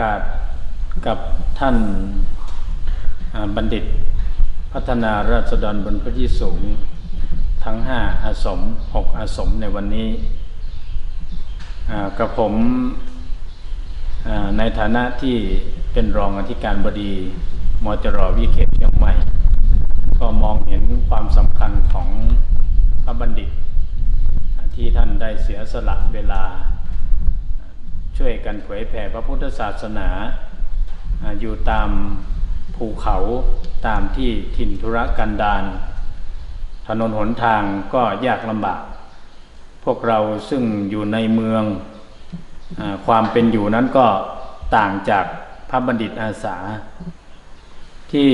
กาสกับท่านบัณฑิต พัฒนาราษฎรบนพระที่สูงทั้งห้าอาสมหกอาสมในวันนี้กับผมในฐานะที่เป็นรองอธิการบดีมจรวิเขตเชียงใหม่ ก็มองเห็นความสำคัญของพระบัณฑิต ที่ท่านได้เสียสละเวลา ช่วยกันเผยแผ่พระพุทธศาสนาอยู่ตามภูเขาตามที่ถิ่นธุรกันดารถนนหนทางก็ยากลำบาก พวกเราซึ่งอยู่ในเมืองอความเป็นอยู่นั้นก็ต่างจากพระบัณฑิตอาสา ที่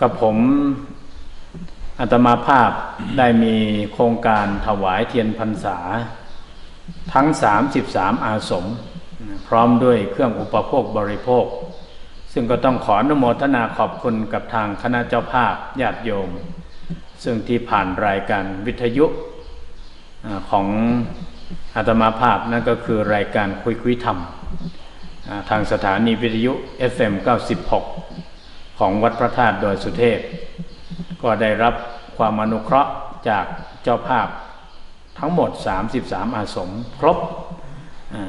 กับผมอาตมาภาพได้มีโครงการถวายเทียนพรรษา ทั้ง 33 อาสม พร้อมด้วยเครื่องอุปโภคบริโภค ซึ่งก็ต้องขออนุโมทนาขอบคุณกับทางคณะเจ้าภาพญาติโยม ซึ่งที่ผ่านรายการวิทยุของอาตมาภาพนั่นก็คือรายการคุยคุยธรรม ทางสถานีวิทยุ FM 96 ของวัดพระธาตุดอยสุเทพ ก็ได้รับความอนุเคราะห์จากเจ้าภาพ ทั้งหมด 33 อาสมครบ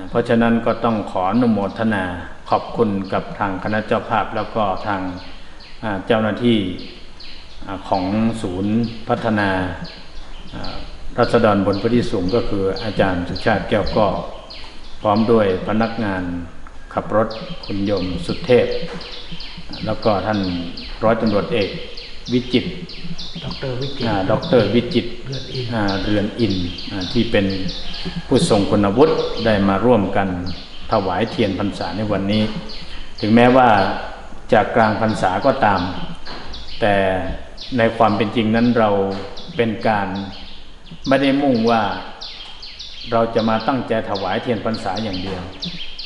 เพราะฉะนั้นก็ต้องขออนุโมทนาขอบคุณกับทางคณะเจ้าภาพแล้วก็ทางเจ้าหน้าที่ของศูนย์พัฒนารัศดรบนพระที่สูงก็คืออาจารย์สุชาติแก้วก็พร้อมด้วยพนักงานขับรถคุณยมสุดเทพ แล้วก็ท่านร้อยตำรวจเอก วิจิตรดรวิจิตรอ่าดอกเตอรวิจิตรเลือดอินอ่าเรือนอินอ่าที่เป็นผู้ทรงคุณวุฒิได้มาร่วมกันถวายเทียนพรรษาในวันนี้ ถึงแม้ว่าจากกลางพรรษาก็ตาม แต่ในความเป็นจริงนั้นเราเป็นการไม่ได้มุ่งว่าเราจะมาตั้งใจถวายเทียนพรรษาอย่างเดียว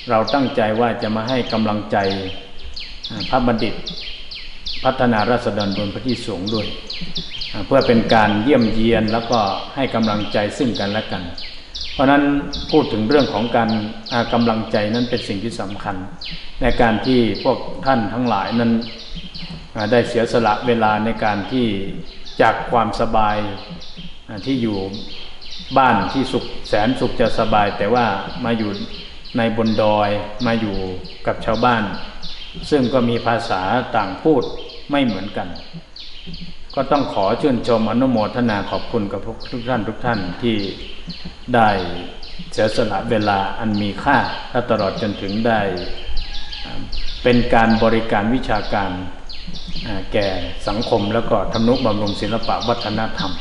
เราตั้งใจว่าจะมาให้กำลังใจอ่าพระบัณฑิต พัฒนาราษฎรบนพระที่สูงด้วย เพื่อเป็นการเยี่ยมเยียนแล้วก็ให้กำลังใจซึ่งกันและกัน เพราะฉะนั้นพูดถึงเรื่องของการอากำลังใจนั้นเป็นสิ่งที่สำคัญ ในการที่พวกท่านทั้งหลายนั้นได้เสียสละเวลาในการที่จากความสบายที่อยู่บ้านที่สุขแสนสุขจะสบาย แต่ว่ามาอยู่ในบนดอยมาอยู่กับชาวบ้าน ซึ่งก็มีภาษาต่างพูด ไม่เหมือนกัน ก็ต้องขอชื่นชมอนุโมทนาขอบคุณกับพวกทุกท่านทุกท่านที่ได้เสียสละเวลาอันมีค่าและตลอดจนถึงได้ เป็นการบริการวิชาการแก่สังคมแล้วก็ทำนุบำรุงศิลปะวัฒนธรรม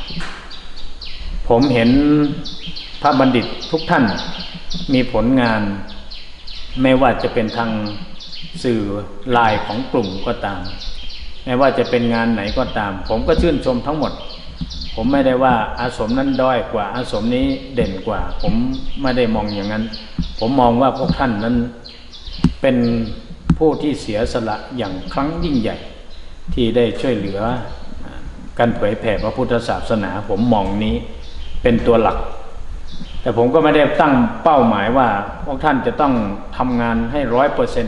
ผมเห็นพระบัณฑิตทุกท่านมีผลงานไม่ว่าจะเป็นทางสื่อไลน์ของกลุ่มก็ตาม ไม่ว่าจะเป็นงานไหนก็ตาม ผมก็ชื่นชมทั้งหมด ผมไม่ได้ว่าอาสมนั้นด้อยกว่า อาสมนี้เด่นกว่า ผมไม่ได้มองอย่างนั้น ผมมองว่าพวกท่านนั้นเป็นผู้ที่เสียสละอย่างครั้งยิ่งใหญ่ ที่ได้ช่วยเหลือการเผยแผ่พระพุทธศาสนา ผมมองนี้เป็นตัวหลัก แต่ผมก็ไม่ได้ตั้งเป้าหมายว่าพวกท่านจะต้องทำงานให้ร้อยเปอร์เซ็น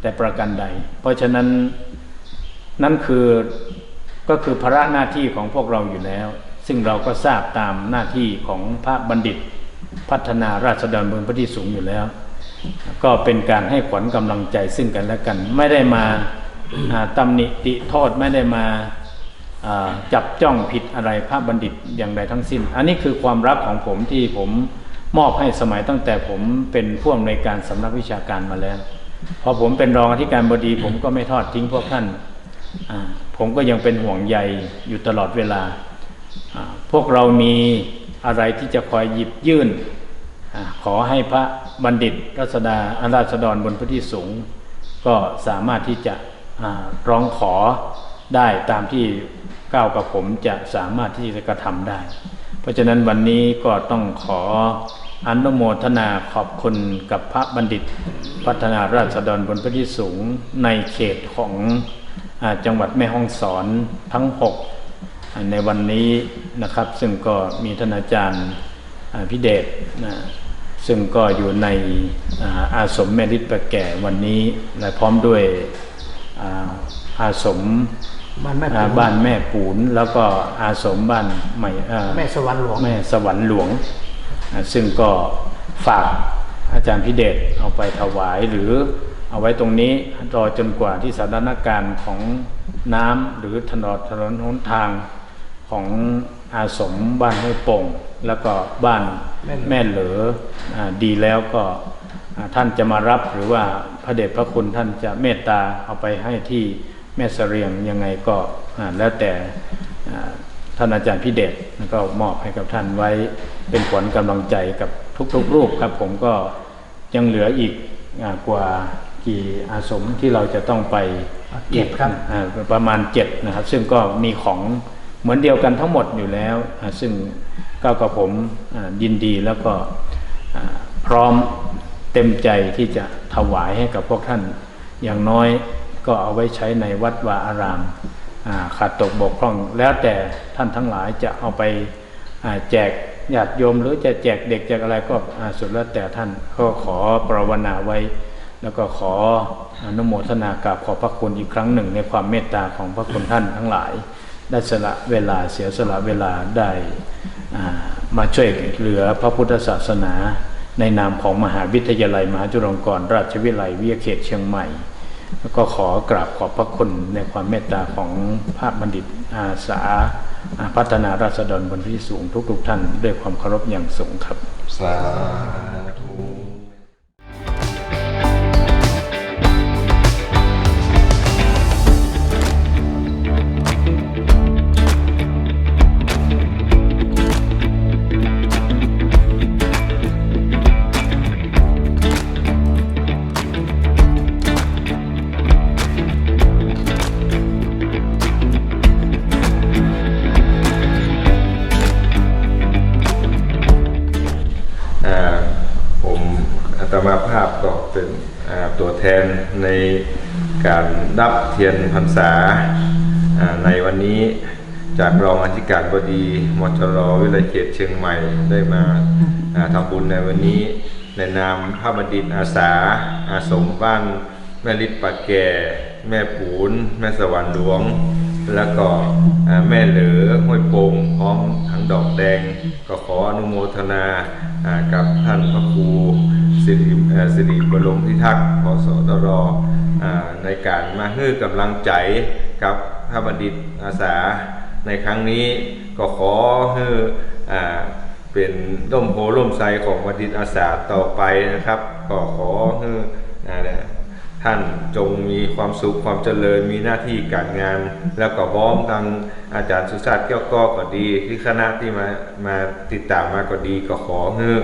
แต่ประการใด เพราะฉะนั้น นั่นคือก็คือภาระหน้าที่ของพวกเราอยู่แล้ว ซึ่งเราก็ทราบตามหน้าที่ของพระบัณฑิต พัฒนาราษฎรเบนพระที่สูงอยู่แล้ว ก็เป็นการให้ขวัญกำลังใจซึ่งกันและกัน ไม่ได้มาาตำหนิติโทษไม่ได้มาาจับจ้องผิดอะไรพระบัณฑิตอย่างใดทั้งสิ้น อันนี้คือความรักของผมที่ผมมอบให้สมัยตั้งแต่ผมเป็นผู้อำนวยการสำนักวิชาการมาแล้ว พอผมเป็นรองอธิการบดีผมก็ไม่ทอดทิ้งพวกท่าน ผมก็ยังเป็นห่วงใยอยู่ตลอดเวลา พวกเรามีอะไรที่จะคอยหยิบยื่นอขอให้พระบัณฑิตรัศดาอาราษฎรบนพระที่สูง ก็สามารถที่จะร้องขอได้ตามที่ก้าวกับผมจะสามารถที่จะกระทำได้ เพราะฉะนั้นวันนี้ก็ต้องขออนุโมทนาขอบคุณกับพระบัณฑิต พัฒนาราษฎรบนพระที่สูงในเขตของ จังหวัดแม่ฮ่องสอนทั้งหกในวันนี้นะครับ ซึ่งก็มีท่านอาจารย์อ่าพิเดชนะซึ่งก็อยู่ในอ่าอาสมแม่ฤทธิ์ประแก่วันนี้และพร้อมด้วยอ่าอาสมบ้านแม่อ่าปูบ้านแม่ปูนแล้วก็อาสมบ้านใหม่อ่าแม่สวรรค์หลวงแม่สวรรค์หลวงอ่าซึ่งก็ฝากอาจารย์พิเดชเอาไปถวายหรือ เอาไว้ตรงนี้รอจนกว่าที่สถานการณ์ของน้ำหรือถนนถนนหนทางของอาสมบ้านห้วยโป่ง แล้วก็บ้านแม่เหลืออดีแล้วก็ท่านจะมารับหรือว่าพระเดชพระคุณท่านจะเมตตาเอาไปให้ที่แม่เสรียงยังไงก็แล้วแต่ท่านอาจารย์พิเดชแล้วก็มอบให้กับท่านไว้เป็นผลกำลังใจกับทุกๆรูปครับผมก็ยังเหลืออีกกว่า กี่อาสมที่เราจะต้องไปเจ็ดครับอ่าประมาณเจ็ดนะครับ ซึ่งก็มีของเหมือนเดียวกันทั้งหมดอยู่แล้วอ่าซึ่งก็กับผมอ่ายินดีแล้วก็อ่าพร้อมเต็มใจที่จะถวายให้กับพวกท่าน อย่างน้อยก็เอาไว้ใช้ในวัดวาอารามอ่าขาดตกบกพร่อง แล้วแต่ท่านทั้งหลายจะเอาไปอ่าแจกญาติโยมหรือจะแจกเด็กแจกอะไรก็อ่าสุดแล้วแต่ท่านก็ขอปราวนาไว้ แล้วก็ขออนุโมทนากราบขอบพระคุณอีกครั้งหนึ่งในความเมตตาของพระคุณท่านทั้งหลาย ได้สละเวลาเสียสละเวลาได้มาช่วยเหลือพระพุทธศาสนา ในนามของมหาวิทยาลัย มหาจุฬาลงกรณราชวิทยาลัยวิทยาเขตเชียงใหม่ แล้วก็ขอกราบขอบพระคุณในความเมตตาของพระบัณฑิตอาสาอ่าพัฒนาราษฎรบนที่สูงทุกๆท่าน ด้วยความเคารพอย่างสูงครับสาธุ เพียนพรรษาในวันนี้จากรองอธิการบดีมจรวิเลยเขตเชียงใหม่ได้มาทำบุญในวันนี้ในนามพระบัณฑิตอาสาอาสมบ้านแม่ลิศปากแก่ แม่ปูน แม่สวรรค์หลวง แล้วก็แม่เหลือห้วยโปงพร้อมทั้งดอกแดง ก็ขออนุโมทนากับท่านพระครูสิริสิริบรมพิทักษ์พสตร ในการมาให้กำลังใจกับพระบัณฑิตอาสาในครั้งนี้ก็ขอฮื้อเป็นร่มโพร่มไทรของบัณฑิตอาสาต่อไปนะครับ ก็ขอฮื้อท่านจงมีความสุขความเจริญมีหน้าที่การงาน แล้วก็พร้อมทาง อาจารย์สุชาติเก้วก็ก็ดีที่คณะที่มามาติดตามมาก็ดีก็ขอเฮ้อ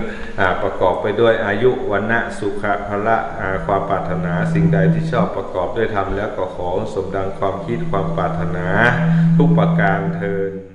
ประกอบไปด้วยอายุวันณะสุขะพละความปรารถนาสิ่งใดที่ชอบประกอบด้วยธรรมแล้วก็ขอสมดังความคิดความปรารถนา ทุกประการเทิน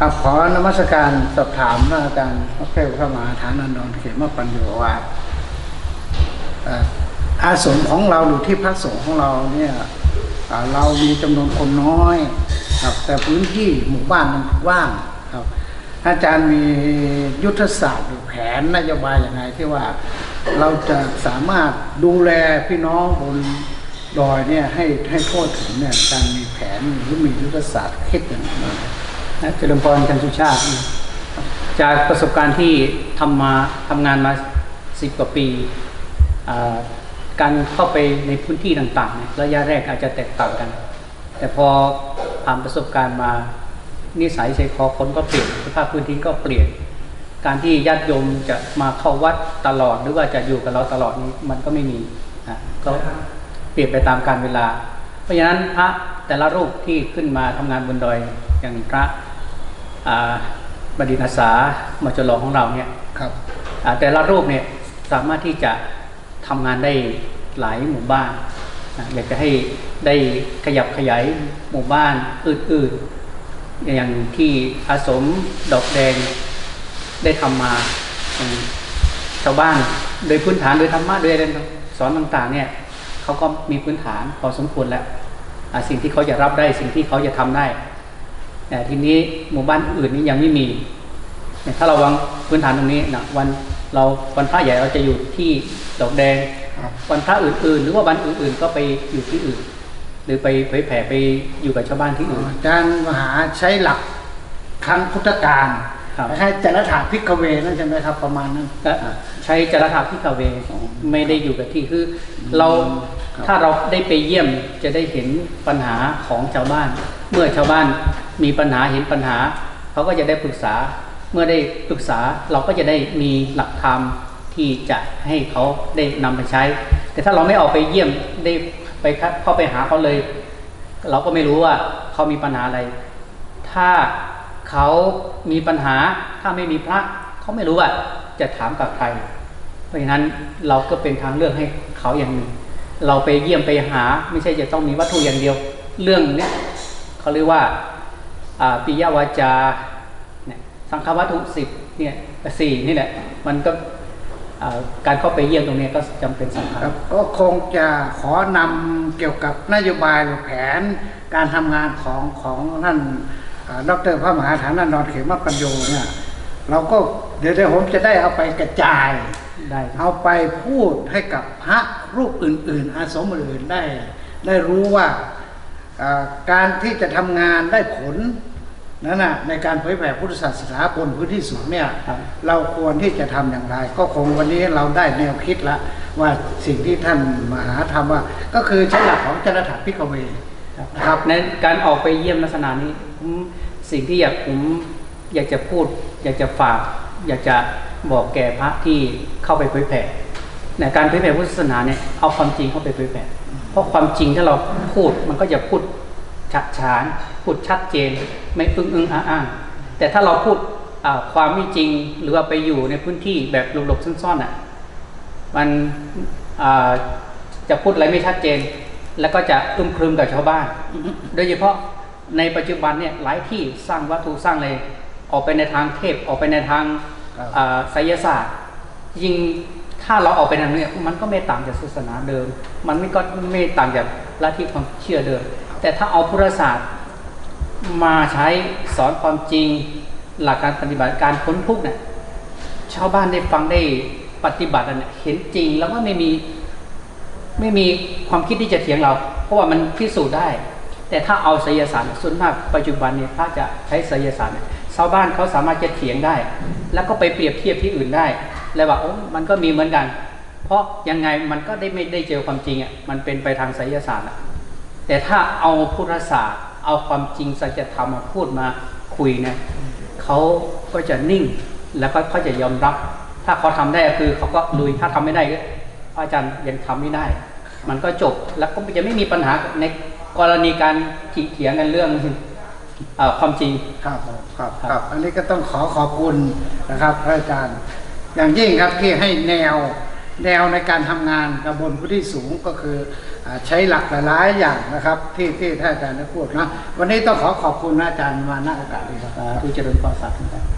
ครับขอนมัสการสอบถามพระอาจารย์พระเทพระมหาฐานันดรเขมปัญโยว่าอาสมของเราหรือที่พักสงฆ์ของเราเนี่ยเรามีจำนวนคนน้อย ครับ แต่พื้นที่หมู่บ้านมันกว้างครับ อาจารย์มียุทธศาสตร์หรือแผนนโยบายอย่างไรที่ว่าเราจะสามารถดูแลพี่น้องบนดอยเนี่ยให้ให้ทั่วถึงเนี่ยการมีแผนหรือมียุทธศาสตร์คิดอย่างไร เจริญพรกันสุชาติ จากประสบการณ์ที่ทำมาทำงานมาสิบกว่าปี การเข้าไปในพื้นที่ต่างๆ ระยะแรกอาจจะแตกต่างกัน แต่พอผ่านประสบการณ์มานิสัยใจคอคนก็เปลี่ยนสภาพพื้นที่ก็เปลี่ยน การที่ญาติโยมจะมาเข้าวัดตลอดหรือว่าจะอยู่กับเราตลอดนี้มันก็ไม่มีก็เปลี่ยนไปตามการเวลา เพราะฉะนั้นพระแต่ละรูปที่ขึ้นมาทำงานบนดอยอย่างพระ บดินอาสามจลของเราเนี่ยครับอ่าแต่ละรูปเนี่ยสามารถที่จะทำงานได้หลายหมู่บ้านนะอยากจะให้ได้ขยับขยายหมู่บ้านอื่นๆ อย่างที่อาสมดอกแดงได้ทำมาอย่างชาวบ้านโดยพื้นฐานโดยธรรมะโดยอะไรสอนต่างๆเนี่ยเขาก็มีพื้นฐานพอสมควรแล้วอ่าสิ่งที่เขาจะรับได้สิ่งที่เขาจะทำได้ แต่ทีนี้หมู่บ้านอื่นนี้ยังไม่มีเนี่ยถ้าเราวางพื้นฐานตรงนี้นะวันเราวันพระใหญ่เราจะอยู่ที่ดอกแดงครับวันพระอื่นๆ หรือว่าวันอื่นๆ ก็ไปอยู่ที่อื่น หรือไปเผยแผ่ไปอยู่กับชาวบ้านที่อื่นอาจารย์มหาใช้หลักครั้งพุทธกาลครับคล้ายๆจารถาพิกเวนั่นใช่ไหมครับประมาณนั้นก็ใช้จารถาพิกเวไม่ได้อยู่กับที่คือเราครับ ถ้าเราได้ไปเยี่ยมจะได้เห็นปัญหาของชาวบ้าน เมื่อชาวบ้านมีปัญหาเห็นปัญหาเขาก็จะได้ปรึกษา เมื่อได้ปรึกษาเราก็จะได้มีหลักธรรมที่จะให้เขาได้นำไปใช้ แต่ถ้าเราไม่ออกไปเยี่ยมได้ไปเข้าไปหาเขาเลย เราก็ไม่รู้ว่าเขามีปัญหาอะไร ถ้าเขามีปัญหาถ้าไม่มีพระเขาไม่รู้ว่าจะถามกับใคร เพราะฉะนั้นเราก็เป็นทางเลือกให้เขาอย่างหนึ่ง เราไปเยี่ยมไปหาไม่ใช่จะต้องมีวัตถุอย่างเดียว เรื่องเนี้ยเขาเรียกว่าอ่าปิยวาจาเนี่ยสังฆวัตถุสิบเนี่ยสี่นี่แหละมันก็อ่าการเข้าไปเยี่ยมตรงเนี้ยก็จำเป็นสำคัญครับก็คงจะขอนำเกี่ยวกับนโยบายหรือแผนการทำงานของของท่านอ่าดรพระมหาฐานันดรเขมปัญโยเนี่ยเราก็เดี๋ยวเดี๋ยวผมจะได้เอาไปกระจายได้ครับเอาไปพูดให้กับพระ รูปอื่น ๆ อาสมอื่นได้ได้รู้ว่าอ่าการที่จะทำงานได้ผลนั่นนะในการเผยแผ่พุทธศาสนาบนพื้นที่สูงเนี่ยครับเราควรที่จะทำอย่างไร ก็คงวันนี้เราได้แนวคิดแล้วว่าสิ่งที่ท่านมหาทำว่า ก็คือใช้หลักของจรถาพิกเวนะครับในการออกไปเยี่ยมลักษณะนี้ผมสิ่งที่อยากผมอยากจะพูด อยากจะฝาก อยากจะบอกแก่พระที่เข้าไปเผยแผ่ ในการเผยแผ่พุทธศาสนาเนี่ยเอาความจริงเข้าไปเผยแผ่เพราะความจริงถ้าเราพูดมันก็จะพูดชัดฉานพูดชัดเจน ไม่อึ้งอึ้งอ้างอ้างแต่ถ้าเราพูดความไม่จริงหรือว่าไปอยู่ในพื้นที่แบบหลบๆซ่อนๆอะมันจะพูดอะไรไม่ชัดเจน แล้วก็จะอึมครึมกับชาวบ้าน โดยเฉพาะในปัจจุบันเนี่ยหลายที่สร้างวัตถุสร้างอะไรออกไปในทางเทพออกไปในทางครับอ่าไสยศาสตร์ ยิง ถ้าเราออกไปทางนี้มันก็ไม่ต่างจากศาสนาเดิม มันไม่ก็ไม่ต่างจากลัทธิความเชื่อเดิม แต่ถ้าเอาพุทธศาสตร์มาใช้สอนความจริง หลักการปฏิบัติการพ้นทุกเนี่ยชาวบ้านได้ฟังได้ปฏิบัติเนี่ยเห็นจริงแล้วก็ไม่มีไม่มีความคิดที่จะเถียงเรา เพราะว่ามันพิสูจน์ได้ แต่ถ้าเอาไสยศาสตร์ส่วนมากปัจจุบันเนี่ยพระจะใช้ไสยศาสตร์ชาวบ้านเขาสามารถจะเถียงได้ แล้วก็ไปเปรียบเทียบที่อื่นได้ แล้วว่าโอ้มันก็มีเหมือนกัน เพราะยังไงมันก็ได้ไม่ได้เจอความจริงอะมันเป็นไปทางไสยศาสตร์อะแต่ถ้าเอาพุทธศาสตร์ เอาความจริงสัจธรรมมาพูดมาคุยเนี่ยเขาก็จะนิ่งแล้วก็เขาจะยอมรับ ถ้าเขาทำได้คือเขาก็ลุยถ้าทำไม่ได้ก็อาจารย์ยังทำไม่ได้ มันก็จบแล้วก็จะไม่มีปัญหาในกรณีการเถียงกันเรื่องอความจริงครับครับครับครับ อันนี้ก็ต้องขอขอบคุณนะครับพระอาจารย์ อย่างยิ่งครับที่ให้แนวแนวในการทำงานกับบนพื้นที่สูงก็คืออาใช้หลักหลายๆอย่างนะครับที่ที่ท่านอาจารย์ได้พูดนะวันนี้ต้องขอขอบคุณนะอาจารย์มาณโอกาสนี้ครับสาธุเจริญพรสาธุครับ